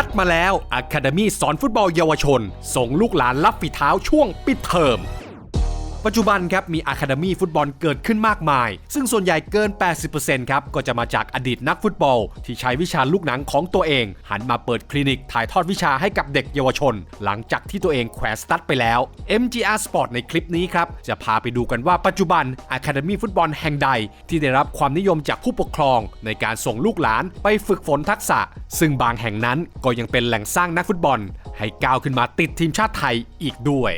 คัดมาแล้ว Academy สอนฟุตบอลเยาวชน ส่งลูกหลานรับฝีเท้าช่วงปิดเทอม ปัจจุบันครับมีอะคาเดมีฟุตบอลเกิดขึ้นมากมาย ซึ่งส่วนใหญ่เกิน 80%ครับก็จะมาจากอดีตนักฟุตบอล ที่ใช้วิชาลูกหนังของตัวเอง หันมาเปิดคลินิกถ่ายทอดวิชาให้กับเด็กเยาวชน หลังจากที่ตัวเองแขวนสตัดไปแล้ว MGR Sport ในคลิปนี้ครับจะพาไปดูกันว่าปัจจุบันอะคาเดมีฟุตบอลแห่งใด ที่ได้รับความนิยมจากผู้ปกครอง ในการส่งลูกหลานไปฝึกฝนทักษะ ซึ่งบางแห่งนั้นก็ยังเป็นแหล่งสร้างนักฟุตบอล ให้ก้าวขึ้นมาติดทีมชาติไทยอีกด้วย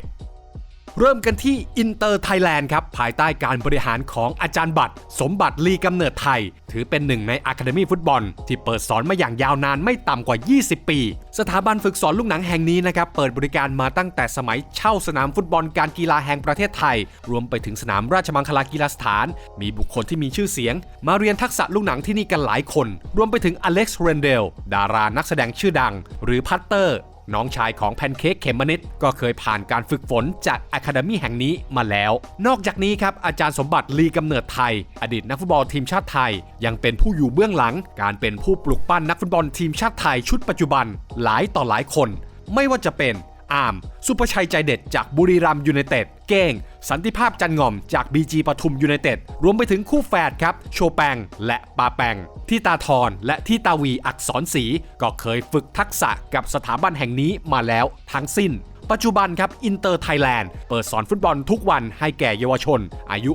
เริ่มกันที่อินเตอร์ไทยแลนด์ครับ ภายใต้การบริหารของอาจารย์บัตร สมบัติลีกำเนิดไทย ถือเป็นหนึ่งในอะคาเดมีฟุตบอล ที่เปิดสอนมาอย่างยาวนานไม่ต่ำกว่า 20 ปี สถาบันฝึกสอนลูกหนังแห่งนี้นะครับ เปิดบริการมาตั้งแต่สมัยเช่าสนามฟุตบอลการกีฬาแห่งประเทศไทย รวมไปถึงสนามราชมังคลากีฬาสถาน มีบุคคลที่มีชื่อเสียง มาเรียนทักษะลูกหนังที่นี่กันหลายคน รวมไปถึงอเล็กซ์เรนเดลดารานักแสดงชื่อดัง หรือพัตเตอร์ น้องชายของแพนเค้กเขมมนิดก็เคยผ่านการฝึกฝนจากอะคาเดมีแห่งนี้มาแล้ว นอกจากนี้ครับอาจารย์สมบัติลีกำเนิดไทย อดีตนักฟุตบอลทีมชาติไทย ยังเป็นผู้อยู่เบื้องหลัง การเป็นผู้ปลุกปั้นนักฟุตบอลทีมชาติไทยชุดปัจจุบันหลายต่อหลายคน ไม่ว่าจะเป็นอาร์มสุประชัยใจเด็ดจากบุรีรัมย์ยูไนเต็ดเก้ง สันติภาพจันงอมจาก BG ปทุมยูไนเต็ดรวมไปถึงคู่แฝดครับ โชแปงและปาแปงที่ตาทรและที่ตาวีอักษรศรีก็เคยฝึกทักษะกับสถาบันแห่งนี้มาแล้วทั้งสิ้น ปัจจุบันครับอินเตอร์ไทยแลนด์เปิดสอนฟุตบอลทุกวันให้แก่เยาวชน อายุ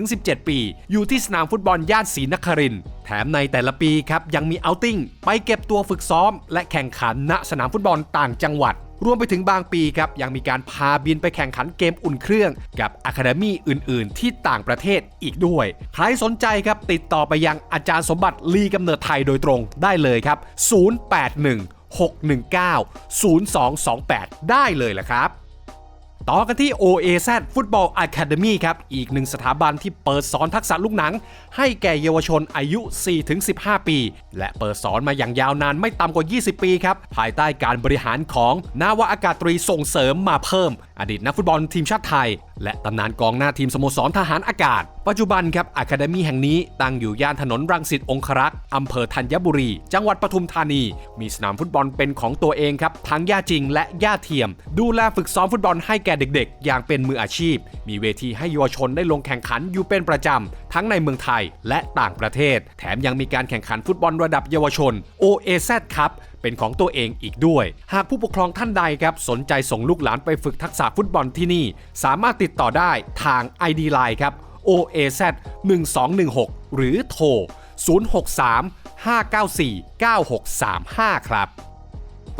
5-17 ปี อยู่ที่สนามฟุตบอลย่านศรีนครินแถมในแต่ละปีครับยังมีเอาติ้งไปเก็บตัวฝึกซ้อม และแข่งขันณสนามฟุตบอลต่างจังหวัด รวมไปถึงบางปีครับยังมีการพาบินไปแข่งขันเกมอุ่นเครื่อง กับอะคาเดมี่อื่น ๆ ที่ต่างประเทศอีกด้วย ใครสนใจครับ ติดต่อไปยังอาจารย์สมบัติลีกำเนิดไทยโดยตรงได้เลยครับ 081 619 0228 ได้เลยแหละครับ ต่อกันที่ OAZ Football Academy ครับ อีกหนึ่งสถาบันที่เปิดสอนทักษะลูกหนัง ให้แก่เยาวชนอายุ 4-15 ปี และเปิดสอนมาอย่างยาวนานไม่ต่ำกว่า 20 ปีครับ ภายใต้การบริหารของนาวาอากาศตรีส่งเสริมมาเพิ่ม อดีตนักฟุตบอลทีมชาติไทย และตำนานกองหน้าทีมสโมสรทหารอากาศ ปัจจุบันครับอะคาเดมีแห่งนี้ตั้งอยู่ย่านถนนรังสิตองครักษ์อำเภอธัญบุรี จังหวัดปทุมธานี มีสนามฟุตบอลเป็นของตัวเองครับทั้งหญ้าจริงและหญ้าเทียม ดูแลฝึกซ้อมฟุตบอลให้แก่เด็ก ๆ อย่างเป็นมืออาชีพ มีเวทีให้เยาวชนได้ลงแข่งขันอยู่เป็นประจำทั้งในเมืองไทยและต่างประเทศ แถมยังมีการแข่งขันฟุตบอลระดับเยาวชน OAZ ครับเป็นของตัวเองอีกด้วย หากผู้ปกครองท่านใดครับสนใจส่งลูกหลานไปฝึกทักษะฟุตบอลที่นี่ สามารถติดต่อได้ทาง ID Line ครับ OAZ 1216 หรือโทร 063 594 9635 ครับ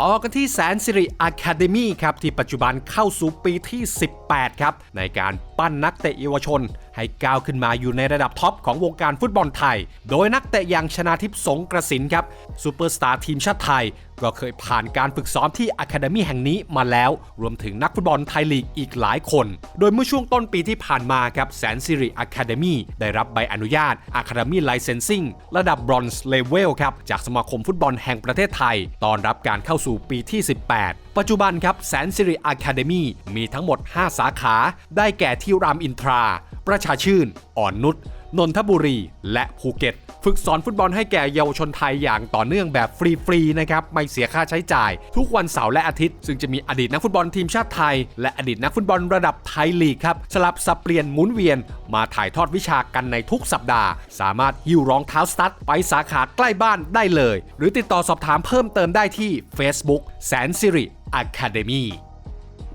ต่อกันที่แสนสิริอะคาเดมีครับที่ปัจจุบันเข้าสู่ปีที่ 18 ครับ ในการปั้นนักเตะเยาวชน ให้ก้าวขึ้นมาอยู่ในระดับท็อปของวงการฟุตบอลไทย โดยนักเตะอย่างชนาทิพย์สงกระสินครับซูเปอร์สตาร์ทีมชาติไทย ก็เคยผ่านการฝึกซ้อมที่อะคาเดมีแห่งนี้มาแล้ว รวมถึงนักฟุตบอลไทยลีกอีกหลายคน โดยเมื่อช่วงต้นปีที่ผ่านมาครับแสนสิริอะคาเดมีได้รับใบอนุญาตอะคาเดมีไลเซนซิ่งระดับบรอนซ์เลเวลครับจากสมาคมฟุตบอลแห่งประเทศไทย ตอนรับการเข้าสู่ปีที่ 18 ปัจจุบันครับแสนสิริอะคาเดมีมีทั้งหมด 5 สาขา ได้แก่ที่รามอินทรา ประชาชื่น อ่อนนุช นนทบุรี และภูเก็ต ฝึกสอนฟุตบอลให้แก่เยาวชนไทยอย่างต่อเนื่องแบบฟรีๆนะครับไม่เสียค่าใช้จ่าย ทุกวันเสาร์และอาทิตย์ ซึ่งจะมีอดีตนักฟุตบอลทีมชาติไทย และอดีตนักฟุตบอลระดับไทยลีกครับสลับสับเปลี่ยนหมุนเวียน มาถ่ายทอดวิชากันในทุกสัปดาห์ สามารถหิ้วรองเท้าสตั๊ดไปสาขาใกล้บ้านได้เลย หรือติดต่อสอบถามเพิ่มเติมได้ที่ Facebook แสนสิริอะคาเดมี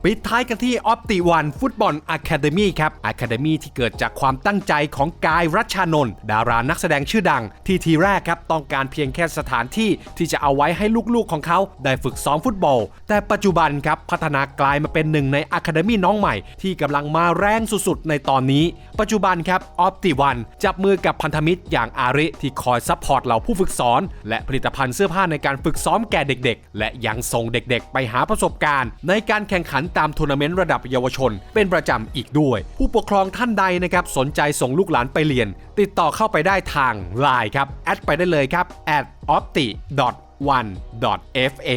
ปิดท้ายกันที่ออ t ติวันฟุตบอลอะคาเดมีครับอะคาเดมีที่เกิดจากความตั้งใจของกายรัชานนท์ดารานักแสดงชื่อดัง ที่ทีแรกครับต้องการเพียงแค่สถานที่ที่จะเอาไว้ให้ลูกๆของเขาได้ฝึกซ้อมฟุตบอล แต่ปัจจุบันครับพัฒนากลายมาเป็นหนึ่งในอะคาเดมีน้องใหม่ ที่กำลังมาแรงสุดๆในตอนนี้ ปัจจุบันครับออ t ติวันจับมือกับพันธมิตรอย่างอาริที่คอยซัพพอร์ตเหล่าผู้ฝึกสอน และผลิตภัณฑ์เสื้อผ้าในการฝึกซ้อมแก่เด็ก ๆ และยังส่งเด็กๆ ไปหาประสบการณ์ ในการแข่งขันตามทัวร์นาเมนต์ระดับเยาวชน เป็นประจำอีกด้วย ผู้ปกครองท่านใดนะครับสนใจส่งลูกหลานไปเรียน ติดต่อเข้าไปได้ทาง Line ครับ แอดไปได้เลยครับ at opti one fa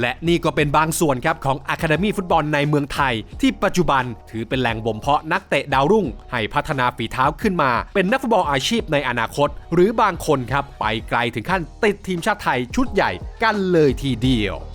และนี่ก็เป็นบางส่วนครับของอะคาเดมีฟุตบอลในเมืองไทย ที่ปัจจุบันถือเป็นแหล่งบ่มเพาะนักเตะดาวรุ่ง ให้พัฒนาฝีเท้าขึ้นมา เป็นนักฟุตบอลอาชีพในอนาคต หรือบางคนครับ ไปไกลถึงขั้นติดทีมชาติไทยชุดใหญ่กันเลยทีเดียว